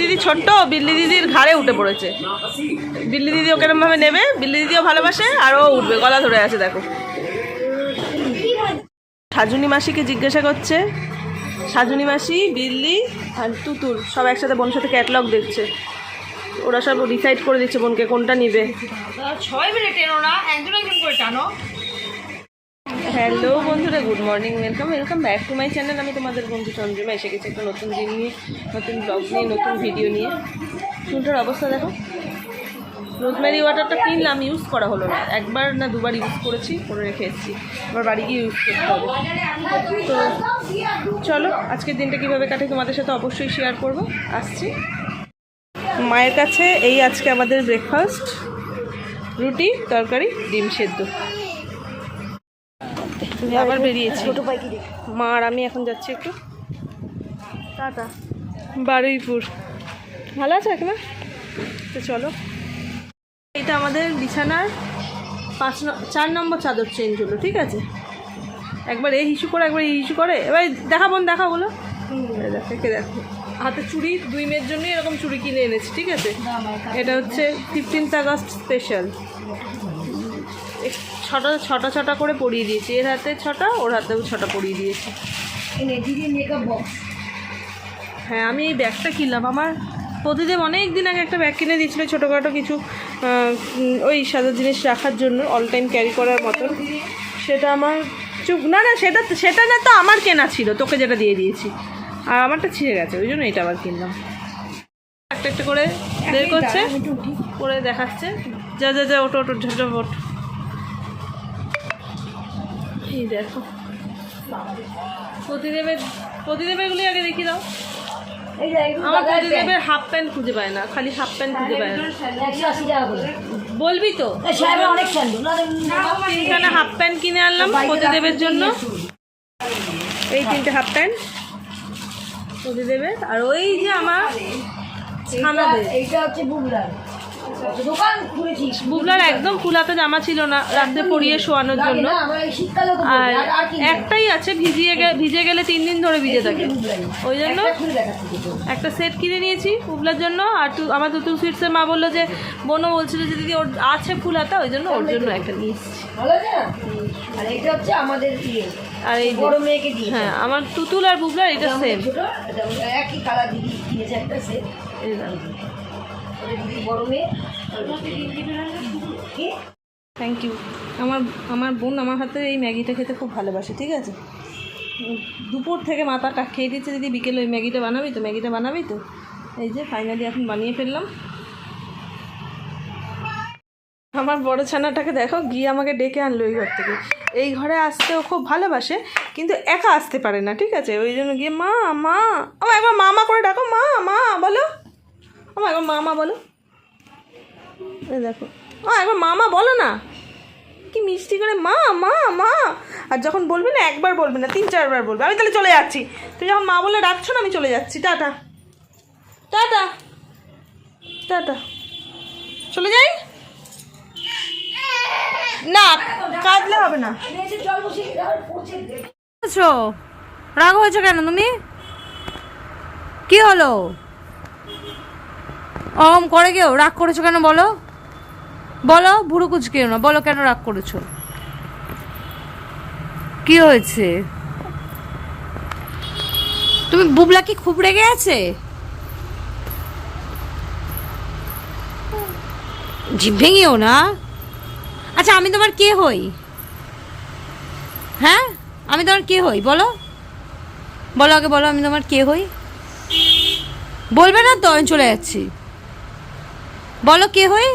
দিদি ছোট্ট, বিল্লি দিদির ঘাড়ে উঠে পড়েছে। বিল্লি দিদি ওকে ভাবে নেবে, বিল্লি দিদিও ভালোবাসে, আর ও উঠবে, গলা ধরে আছে, দেখো। সাজুনি মাসিকে জিজ্ঞাসা করছে, সাজুনি মাসি, বিল্লি, আর তুতুল, সব একসাথে বোনের সাথে ক্যাটলগ দেখছে। ওরা সব ডিসাইড করে দিচ্ছে বোনকে কোনটা নিবে। ছয় মিনিট না একজন একজন করে টানো। হ্যালো বন্ধুরা good morning welcome welcome back to my channel আমি তোমাদের বন্ধু চন্দ্রিমা এসে গেছি একটা নতুন দিন নিয়ে, নতুন ব্লগ নিয়ে, নতুন ভিডিও নিয়ে। চুলটার অবস্থা দেখো। রোজমেরি ওয়াটারটা কিনলাম ইউজ করা হলো না। একবার না দুবার ইউজ করেছি, করে রেখে এসেছি। আবার বাড়ি গিয়ে ইউজ করতে হবে। তো চলো, আজকের দিনটা কীভাবে কাটে তোমাদের সাথে অবশ্যই শেয়ার করব। আসছি। মায়ের কাছে এই আজকে আমাদের ব্রেকফাস্ট রুটি, তরকারি, ডিম সেদ্ধ। আবার বেরিয়েছি। মা আর আমি এখন যাচ্ছি একটু। টাটা। বারুইপুর। ভালো আছে এখন তো চলো। এটা আমাদের বিছানার পাঁচ চার নম্বর চাদর চেঞ্জ হলো ঠিক আছে? একবার এই হিসু করে একবার এই হিসু করে। এবার দেখা বোন দেখা এই দেখো দেখো। হাতে চুড়ি দুই মেয়ের জন্যই এরকম চুড়ি কিনে এনেছি ঠিক আছে? এটা হচ্ছে ফিফটিন্থ আগস্ট স্পেশাল ছটা ছটা ছটা করে পরিয়ে দিয়েছি। এর হাতে ছটা ওর হাতেও ছটা পরিয়ে দিয়েছি। হ্যাঁ আমি এই ব্যাগটা কিনলাম। আমার প্রতিদিন অনেক দিন আগে একটা ব্যাগ কিনে দিয়েছিল ছোটোখাটো কিছু ওই সাদা জিনিস রাখার জন্য অল টাইম ক্যারি করার মতন সেটা আমার চুপ না না সেটা সেটা না তো আমার কেনা ছিল তোকে যেটা দিয়ে দিয়েছি। আর আমারটা ছিঁড়ে গেছে ওই জন্য এটা আবার কিনলাম। একটা একটা করে বের করছে করে দেখাচ্ছে। যা যা যা ওটো ওটো ঝট ওট এই দেখো। প্রতিদেবের প্রতিদেবেরগুলি আগে দেখি দাও। আমার প্রতিদেবের হাফ প্যান্ট খুঁজে পায় না খালি হাফ প্যান্ট খুঁজে পায় না। বলবি তো? অনেক তিনখানা হাফ প্যান্ট কিনে আনলাম প্রতিদেবের জন্য। এই তিনটে হাফ প্যান্ট প্রতিদেবের। আর ওই যে আমার ছানাদের। এইটা হচ্ছে বুবলার বুবলার একদম ফুলাতে জামা ছিল না রাত্রে পরিয়ে শোয়ানোর জন্য। আর একটাই আছে ভিজিয়ে ভিজে গেলে তিন দিন ধরে ভিজে থাকে। ওই জন্য একটা সেট কিনে নিয়েছি পুবলার জন্য আর তু আমার তুতুল সুইটসের মা বলল যে বোনও বলছিল যে দিদি ওর আছে ফুল হাতা ওই জন্য ওর জন্য একটা নিয়ে আর এটা হচ্ছে আমাদের ইয়ে আর এই বড় মেয়েকে দিয়ে হ্যাঁ আমার তুতুল আর বুবলার এটা সেম একই কালার দিদি কিনেছে একটা সেট থ্যাংক ইউ আমার আমার বোন আমার হাতে এই ম্যাগিটা খেতে খুব ভালোবাসে, ঠিক আছে? দুপুর থেকে মাথা কা খেয়ে দিচ্ছে, দিদি, বিকেলে ওই ম্যাগিটা বানাবি তো? ম্যাগিটা বানাবি তো? এই যে ফাইনালি এখন বানিয়ে ফেললাম। আমার বড় ছানাটাকে দেখো, গিয়ে আমাকে ডেকে আনলো এই ঘর থেকে। এই ঘরে আসতে ও খুব ভালোবাসে, কিন্তু একা আসতে পারে না, ঠিক আছে? ওই জন্য গিয়ে, মা মা, ও একবার মা মা করে ডাকো, মা মা, বলো। ও একবার মা মা বলো। দেখো। ও একবার মা মা বলো না। কি মিষ্টি করে, মা মা মা। আর যখন বলবি না, একবার বলবি না, তিন, চারবার বলবে। আমি তাহলে চলে যাচ্ছি। তুই যখন মা বলে ডাকছো না, আমি চলে যাচ্ছি। টাটা। টাটা। টাটা। চলে যাই? না, কাঁদলে হবে না। রাগ হয়েছে কেন তুমি? কি হলো? ওরম করে কেউ রাগ করেছ কেন বলো? বলো বুড়ো কুচ কেউ না, বলো কেন রাগ করেছ? কি হয়েছে? তুমি বুবলা কি খুব রেগে আছে? জিভ ভেঙেও না? আচ্ছা আমি তোমার কে হই? হ্যাঁ? আমি তোমার কে হই, বলো? বলো আগে, বলো আমি তোমার কে হই? বলবে না তো, আমি চলে যাচ্ছি। বলো কে হই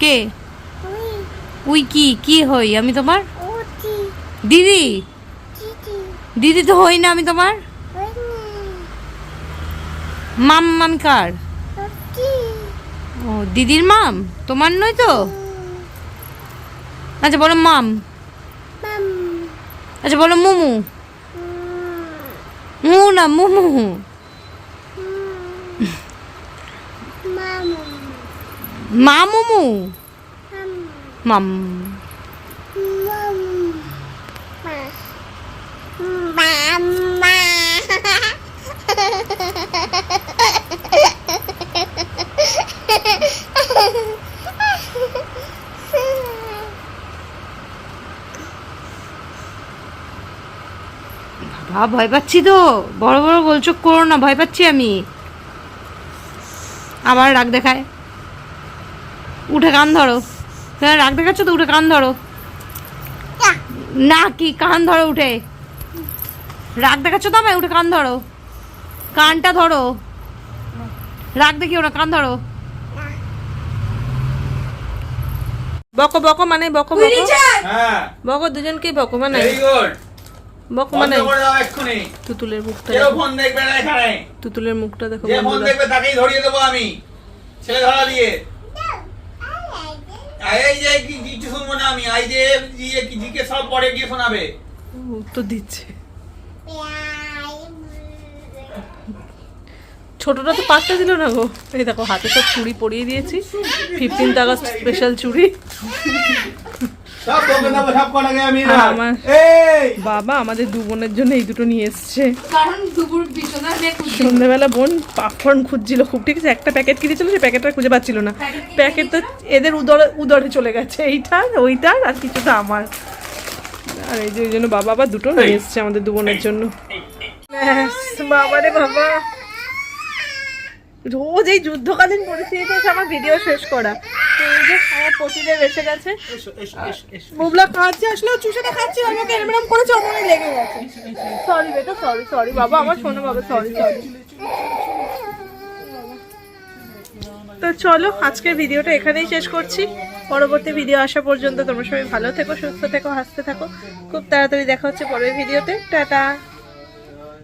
কে? উই। কি? কি হই? আমি তোমার? দিদি? দিদি। তো হই না আমি তোমার? মাম আমি কার? ও দিদির মাম? তোমার নয় তো? আচ্ছা বলো মাম। আচ্ছা বলো মুমু। মু না মুমু। মামুমু মাম। বাবা ভয় পাচ্ছি তো। বড় বড় গোলচোক করো না ভয় পাচ্ছি আমি। আবার রাগ দেখায়। উঠে কান ধরো। হ্যাঁ রাগ দেখাচ্ছ তো উঠে কান ধরো। না। কি কান ধরো উঠে। রাগ দেখাচ্ছ তো আমায় উঠে কান ধরো। কানটা ধরো। রাগ দেখিও না কান ধরো। বকো বকো মানে বকো বকো। হ্যাঁ। বকো দুজনকেই বকো মানে। ভেরি গুড বকো মানে তুতুলের মুখটা কেউ ফোন দেখবে না এখানে। তুতুলের মুখটা দেখো যে ফোন দেখবে তাকেই ধরিয়ে দেবো আমি। ছেলে ধরা দিয়ে। এই যে কি কিছু শুনব না আমি? এই যে যে কি জিজ্ঞেস সব পরে গিয়ে শোনাবে। উত্তর দিচ্ছে। ছোটটা তো পাত্তা দিল না গো। এই দেখো হাতে সব চুড়ি পরিয়ে দিয়েছি। ফিফটিন্থ আগস্ট স্পেশাল চুড়ি। বাবা আমাদের দু বোনের জন্য এই দুটো নিয়ে এসছে। কারণ সন্ধ্যাবেলা বোন পাপকর্ন খুঁজছিল খুব ঠিক আছে? একটা প্যাকেট কিনেছিল সেই প্যাকেটটা খুঁজে পাচ্ছিল না। প্যাকেট তো এদের উদরে উদরে চলে গেছে। এইটার ওইটার আর কিছুটা আমার। আর এই যে ওই জন্য বাবা আবার দুটো নিয়ে এসছে আমাদের দু বোনের জন্য। বাবা রে বাবা। রোজ এই যুদ্ধকালীন পরিস্থিতিতে এসে আমার ভিডিও শেষ করা। তো এই যে আমার পতিদেব এসে গেছে। খাচ্ছে আসলে ও চুষেটা খাচ্ছে আমাকে এরম করেছে আমার লেগে গেছে। সরি বেটা সরি সরি বাবা আমার শোনো বাবা সরি সরি তো চলো আজকের ভিডিওটা এখানেই শেষ করছি। পরবর্তী ভিডিও আসা পর্যন্ত তোমরা সবাই ভালো থেকো সুস্থ থেকো হাসতে থাকো। খুব তাড়াতাড়ি দেখা হচ্ছে পরের ভিডিওতে টাটা।